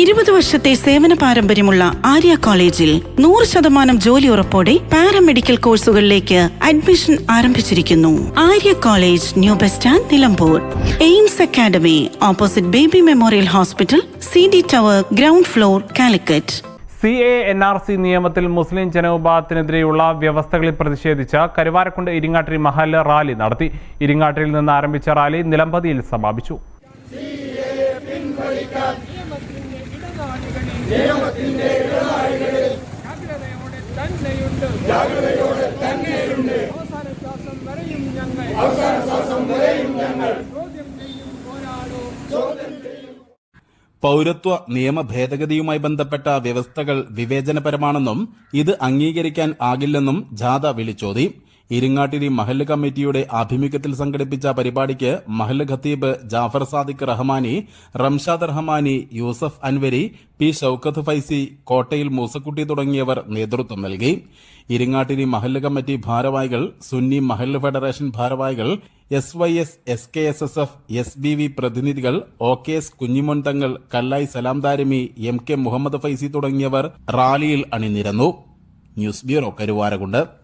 ഇരുപത് വർഷത്തെ സേവന പാരമ്പര്യമുള്ള ആര്യ കോളേജിൽ നൂറ് ശതമാനം ജോലി ഉറപ്പോടെ പാരാമെഡിക്കൽ കോഴ്സുകളിലേക്ക് അഡ്മിഷൻ ആരംഭിച്ചിരിക്കുന്നു. Arya college new bus stand Nilambur. AIMS academy opposite baby memorial hospital C D tower ground floor Calicut. C A N R C നിയമത്തിൽ മുസ്ലിം ജനവിഭാഗത്തിനെതിരെയുള്ള വ്യവസ്ഥകളിൽ പ്രതിഷേധിച്ച കരുവാരക്കുണ്ട് ഇരിങ്ങാട്ടിരി മഹൽ റാലി നടത്തി. ഇരിങ്ങാട്ടിരിയിൽ നിന്ന് ആരംഭിച്ച റാലി നിലമ്പതിയിൽ സമാപിച്ചു. ജാഗ്രതയോടെ തന്നെയുണ്ട്. ജാഗ്രതയോടെ തന്നെയുണ്ട്. അവസാന ശ്വാസം വരെയും ഞങ്ങൾ. അവസാന ശ്വാസം വരെയും ഞങ്ങൾ. ചോദ്യം ചെയ്യും പോരാടും പൗരത്വ നിയമ ഭേദഗതിയുമായി ബന്ധപ്പെട്ട വ്യവസ്ഥകൾ വിവേചനപരമാണെന്നും ഇത് അംഗീകരിക്കാൻ ആകില്ലെന്നും ജാഥ വിളിച്ചോതി. ഇരിങ്ങാട്ടിരി മഹല്ല് കമ്മിറ്റിയുടെ ആഭിമുഖ്യത്തിൽ സംഘടിപ്പിച്ച പരിപാടിക്ക് മഹല്ല് ഖത്തീബ് ജാഫർ സാദിഖ് റഹ്മാനി റംഷാദ് റഹ്മാനി യൂസഫ് അൻവരി പി ഷൌക്കത്ത് ഫൈസി കോട്ടയിൽ മൂസക്കുട്ടി തുടങ്ങിയവർ നേതൃത്വം നൽകി. ഇരിങ്ങാട്ടിരി മഹല്ല് കമ്മിറ്റി ഭാരവാഹികൾ സുന്നി മഹല്ല് ഫെഡറേഷൻ ഭാരവാഹികൾ S Y S S K S S F S B V പ്രതിനിധികൾ O K S Kunhimon Thangal Kallayi Salam Darimi M K Muhammad Faizi തുടങ്ങിയവർ റാലിയിൽ അണിനിരന്നു. News bureau Karuvarakundu.